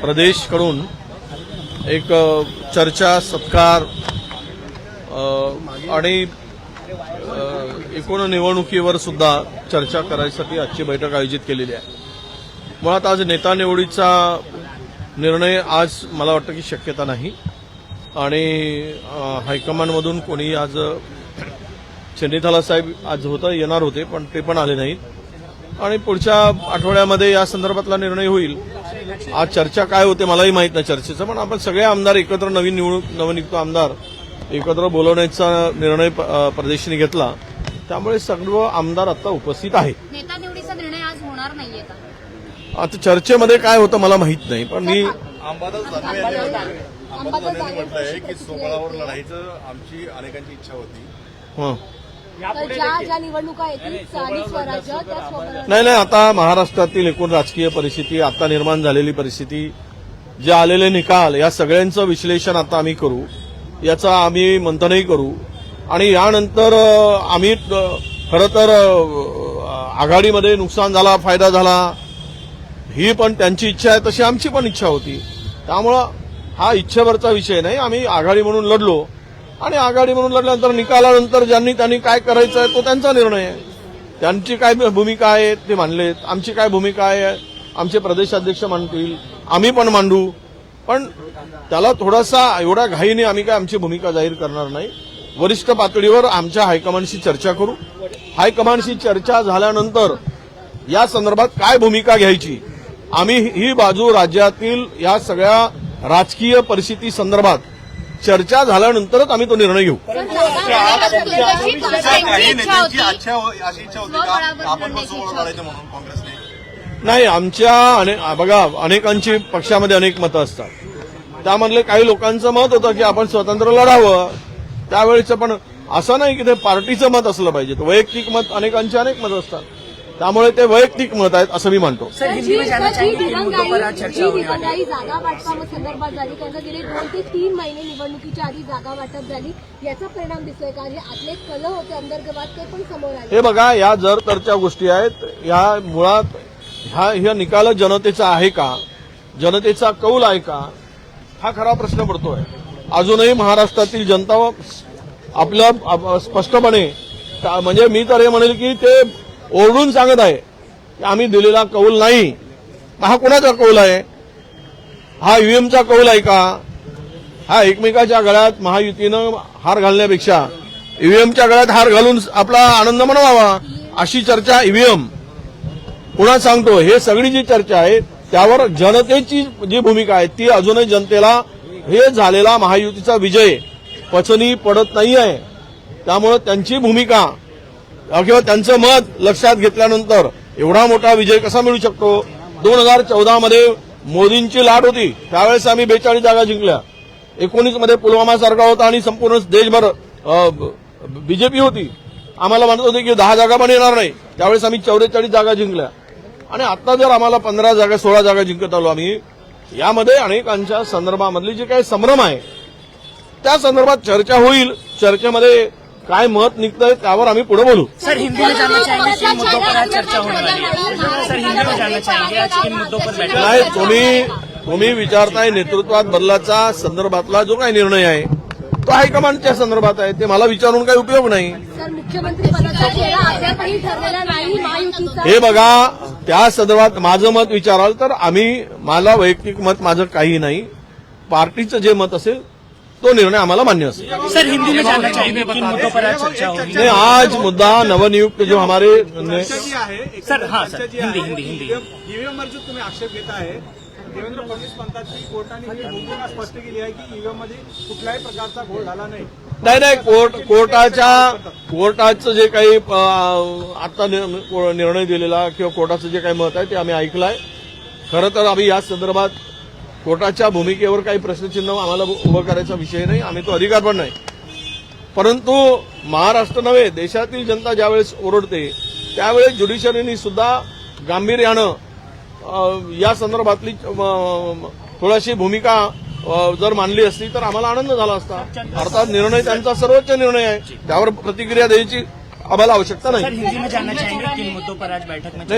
प्रदेशकडून एक चर्चा सत्कार आणि एकूण निवडणुकीवर सुद्धा चर्चा करायसाठी आजची बैठक आयोजित केलेली आहे. मुळात आज नेता निवडीचा निर्णय आज मला वाटतं की शक्यता नाही. आणि हायकमांडमधून कोणी आज चेन्नीथाला साहेब आज होतं येणार होते पण ते पण आले नाहीत. आणि पुढच्या आठवड्यामध्ये या संदर्भातला निर्णय होईल. आज चर्चा काय होते मलाही माहीत नाही चर्चेचं पण आपण सगळे आमदार एकत्र नवीन निवडणूक नवनियुक्त आमदार एकत्र बोलवण्याचा निर्णय प्रदेशने घेतला. त्यामुळे सर्व आमदार आता उपस्थित आहेत. नेता निवडीचा निर्णय आज होणार नाहीये का? आता चर्चेमध्ये काय होतं मला माहीत नाही पण मी अंबादास दानवे यांनी अंबादास दानवे यांनी म्हटलंय की सोबळावर लढायचं आमची अनेकांची इच्छा होती. हं. तर ज्या ज्या निवडणुका येतील स्थानिक स्वराज्य त्या स्वराज्य नाही नाही आता महाराष्ट्रातील एकूण राजकीय परिस्थिती आता निर्माण झालेली परिस्थिती जे आलेले निकाल या सगळ्यांचं विश्लेषण आता आम्ही करू. याचं आम्ही मंथनही करू. आणि यानंतर आम्ही खरं तर आघाडीमध्ये नुकसान झाला फायदा झाला. ही पण त्यांची इच्छा आहे तशी आमची पण इच्छा होती. त्यामुळं हा इच्छेवरचा विषय नाही. आम्ही आघाडी म्हणून लढलो. आणि आघाडी म्हणून लढल्यानंतर निकालानंतर ज्यांनी त्यांनी काय करायचं आहे तो त्यांचा निर्णय आहे. त्यांची काय भूमिका आहे ते मानलेत. आमची काय भूमिका आहे आमचे प्रदेशाध्यक्ष मांडतील आम्ही पण मांडू. पण त्याला थोडासा एवढा घाईने आम्ही काय आमची भूमिका जाहीर करणार नाही. वरिष्ठ पातळीवर आमच्या हायकमांडशी चर्चा करू. हायकमांडशी चर्चा झाल्यानंतर या संदर्भात काय भूमिका घ्यायची? आम्ही ही बाजू राज्यातील या सगळ्या राजकीय परिस्थिती संदर्भात चर्चा झाल्यानंतरच आम्ही तो निर्णय घेऊ. हो- काँग्रेसने. नाही आमच्या बघा अनेकांची पक्षामध्ये अनेक मतं असतात. त्यामधले काही लोकांचं मत होतं की आपण स्वतंत्र लढावं. त्यावेळेचं पण असं नाही की ते पार्टीचं मत असलं पाहिजे. वैयक्तिक मत अनेकांचे अनेक मत असतात. त्यामुळे ते वैयक्तिक मत आहेत असं मी मानतो सर हिंदी में जानना चाहेंगे किन मुद्दों पर आज जी चर्चा होने वाली है दिरंगाई जागा वाटपासंदर्भात झाली. कारण का गेले दोन ते तीन महिने निवडणुकीच्या आधी जागा वाटप झाली. याचा परिणाम दिसतोय का? हे आतले कल होते अंतर्गत ते पण समोर आले. हे बघा या जर तरच्या गोष्टी आहेत या मुळात ह्या ह्या निकाल जनतेचा आहे का? जनतेचा कौल आहे का? हा खरा प्रश्न पडतोय. अजूनही महाराष्ट्रातील जनता आपल्या आप- स्पष्टपणे का- म्हणजे मी तर हे म्हणेल की ते ओरडून सांगत आहे की आम्ही दिलेला कौल नाही. हा कोणाचा कौल आहे? हा ईव्हीएमचा कौल आहे का? हा एकमेकाच्या गळ्यात महायुतीनं हार घालण्यापेक्षा ईव्हीएमच्या गळ्यात हार घालून आपला आनंद मनवावा अशी चर्चा ईव्हीएम. पुन्हा सांगतो? हे सगळी जी चर्चा आहे त्यावर जनतेची जी भूमिका आहे ती अजूनही जनतेला हे झालेला महायुतीचा विजय पचनी पडत नाही आहे त्यामुळं त्यांची भूमिका किंवा त्यांचं मत लक्षात घेतल्यानंतर एवढा मोठा विजय कसा मिळू शकतो? दोन हजार चौदामध्ये मोदींची लाट होती. त्यावेळेस आम्ही बेचाळीस जागा जिंकल्या. एकोणीसमध्ये पुलवामा सारखा होता आणि संपूर्ण देशभर बीजेपी होती. आम्हाला म्हणत होते की दहा जागा पण येणार नाही. त्यावेळेस आम्ही चौवेचाळीस जागा जिंकल्या. आणि आता जर आम्हाला पंधरा जागा सोळा जागा जिंकत आलो आम्ही यामध्ये अनेकांच्या संदर्भामधली जे काही संभ्रम आहे त्या संदर्भात चर्चा होईल. चर्चेमध्ये काय मत निघतंय त्यावर आम्ही पुढे बोलू. सर हिंदी में जानना चाहेंगे किन मुद्दों पर आज चर्चा होने वाली है सर हिंदी में जानना चाहेंगे आज किन मुद्दों पर बैठक नाही तुम्ही तुम्ही विचारताय नेतृत्वात बदलाचा संदर्भातला जो काही निर्णय आहे तो हायकमांडच्या संदर्भात आहे? ते मला विचारून काही उपयोग नाही. तर मुख्यमंत्री पदाचा चेहरा अद्यापही ठरलेला नाही महायुतीचा. हे बघा त्या संदर्भात माझं मत विचाराल तर आम्ही मला वैयक्तिक मत माझं काही नाही. पार्टीचं जे मत असेल तो निर्णय आम्हाला मान्य असेल. सर हिंदी में जानना चाहेंगे किन मुद्दों पर आज चर्चा होगी नहीं आज मुद्दा नवनियुक्त जो हमारे सर, हां, सर. हिंदी, हिंदी, हिंदी. ईव्हीएमवर जो तुम्ही आक्षेप घेत आहे देवेंद्र फडणवीस म्हणतात की कोर्टाने ही भूमिका स्पष्ट केली आहे की ईव्हीएममध्ये कुठल्याही प्रकारचा घोळ झाला नाही. नाही नाही कोर्ट कोर्टाच्या कोर्टाचं जे काही आता निर्णय दिलेला किंवा कोर्टाचं जे काही मत आहे ते आम्ही ऐकलं आहे खरं तर आम्ही या संदर्भात कोर्टाच्या भूमिकेवर काही प्रश्नचिन्ह आम्हाला उभं करायचा विषय नाही आम्ही तो अधिकार पण नाही. परंतु महाराष्ट्र नव्हे देशातील जनता ज्यावेळेस ओरडते त्यावेळेस ज्युडिशरीनी सुद्धा गांभीर्यानं या संदर्भातली थोडीशी भूमिका जर मांडली असती तर आम्हाला आनंद झाला असता. अर्थात निर्णय त्यांचा सर्वोच्च निर्णय आहे. त्यावर प्रतिक्रिया द्यायची आम्हाला आवश्यकता नाही.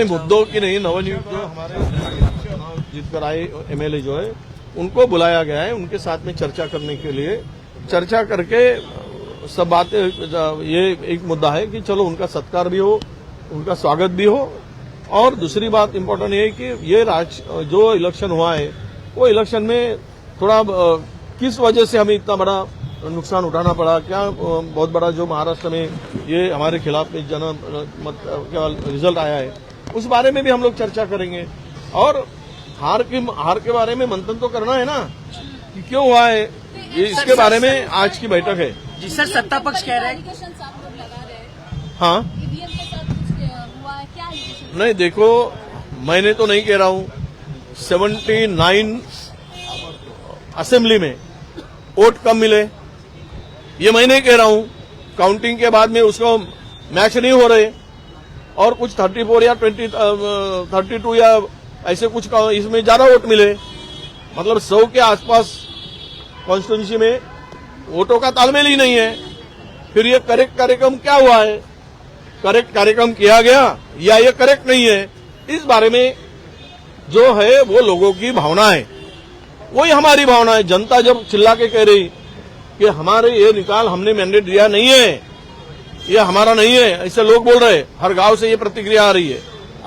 मुद्दों की नहीं नवनियुक्त हमारे जीत कर आए एमएलए जो है, उनको बुलाया गया है, उनके साथ में चर्चा करने के लिए। चर्चा करके सब बातें, ये एक मुद्दा है कि चलो उनका सत्कार भी हो, उनका स्वागत भी हो। और दूसरी बात इम्पोर्टेंट ये कि ये राज, जो इलेक्शन हुआ है, वो इलेक्शन में थोड़ा किस वजह से हमें इतना बड़ा नुकसान उठाना पड़ा? क्या बहुत बड़ा जो महाराष्ट्र में ये हमारे खिलाफ में जन मत रिज़ल्ट आया है, उस बारे में भी हम लोग चर्चा करेंगे। और हार के हार के बारे में मंथन तो करना है ना? कि क्यों हुआ है? ये इसके बारे में आज की बैठक है। जी सर सत्ता पक्ष कह रहा है। एलिगेशंस आप लोग लगा रहे हैं। हाँ। ईवीएम के साथ कुछ अ, हुआ है? क्या एलिगेशन? नहीं देखो मैंने तो नहीं कह रहा हूँ। सेवेंटी नाइन असेंबली में वोट कम मिले। ये मैं नहीं कह रहा हूँ। काउंटिंग के बाद में उसको मैच नहीं हो रहे। और कुछ थर्टी फोर या ट्वेंटी थर्टी टू या ऐसे कुछ इसमें ज़्यादा वोट मिले। मतलब सौ के आसपास कॉन्स्टिट्यूंसी में वोटों का तालमेल ही नहीं है। फिर ये करेक्ट कार्यक्रम क्या हुआ है? करेक्ट कार्यक्रम किया गया या ये करेक्ट नहीं है? इस बारे में जो है वो लोगों की भावना है। वही हमारी भावना है। जनता जब चिल्ला के कह रही कि हमारे ये निकाल हमने मैंडेट दिया नहीं है। ये हमारा नहीं है। ऐसे लोग बोल रहे हर गाँव से ये प्रतिक्रिया आ रही है।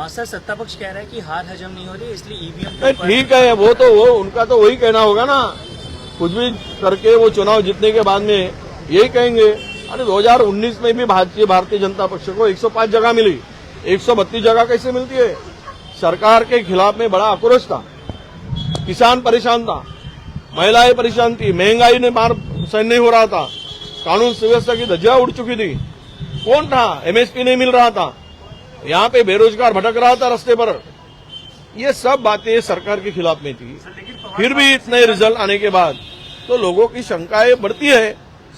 सर सत्ता पक्ष कह रहा है कि हार हजम नहीं हो रही इसलिए ईवीएम नहीं ठीक है वो तो वो उनका तो वही कहना होगा ना। कुछ भी करके वो चुनाव जीतने के बाद में यही कहेंगे। अरे 2019 में भी भारतीय भारतीय जनता पक्ष को 105 जगह मिली। 132 जगह कैसे मिलती है? सरकार के खिलाफ में बड़ा आक्रोश था। किसान परेशान था। महिलाएँ परेशान थी। महँगाई ने मार सहन नहीं हो रहा था। कानून सुव्यवस्था की धज्जियाँ उड़ चुकी थी। कौन था? एमएसपी नहीं मिल रहा था। यहाँ पे बेरोजगार भटक रहा था रास्ते पर। ये सब बातें सरकार के खिलाफ में थी। फिर भी इतने रिज़ल्ट आने के बाद तो लोगों की शंकाएँ बढ़ती है।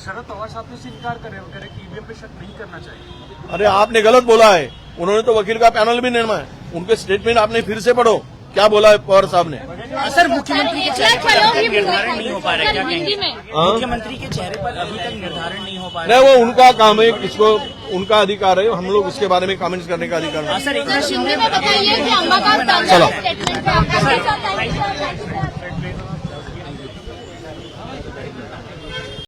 शरद पवार साहब ने इनकार करे करे कि ईवीएम पे शक नहीं करना चाहिए। अरे आपने गलत बोला है। उन्होंने तो वकील का पैनल भी निर्मा है। उनके स्टेटमेंट आपने फिर से पढ़ो। क्या बोला है पवार साहब ने? सर मुख्यमंत्री के चेहरे पर अभी तक निर्धारण नहीं हो पा रहा है। क्या कहेंगे? हाँ? मुख्यमंत्री के चेहरे पर अभी तक निर्धारण नहीं हो पा रहा वो उनका काम है किसको उनका अधिकार है हम लोग उसके बारे में कमेंट्स करने का अधिकार है। सर एक बताइए चलो।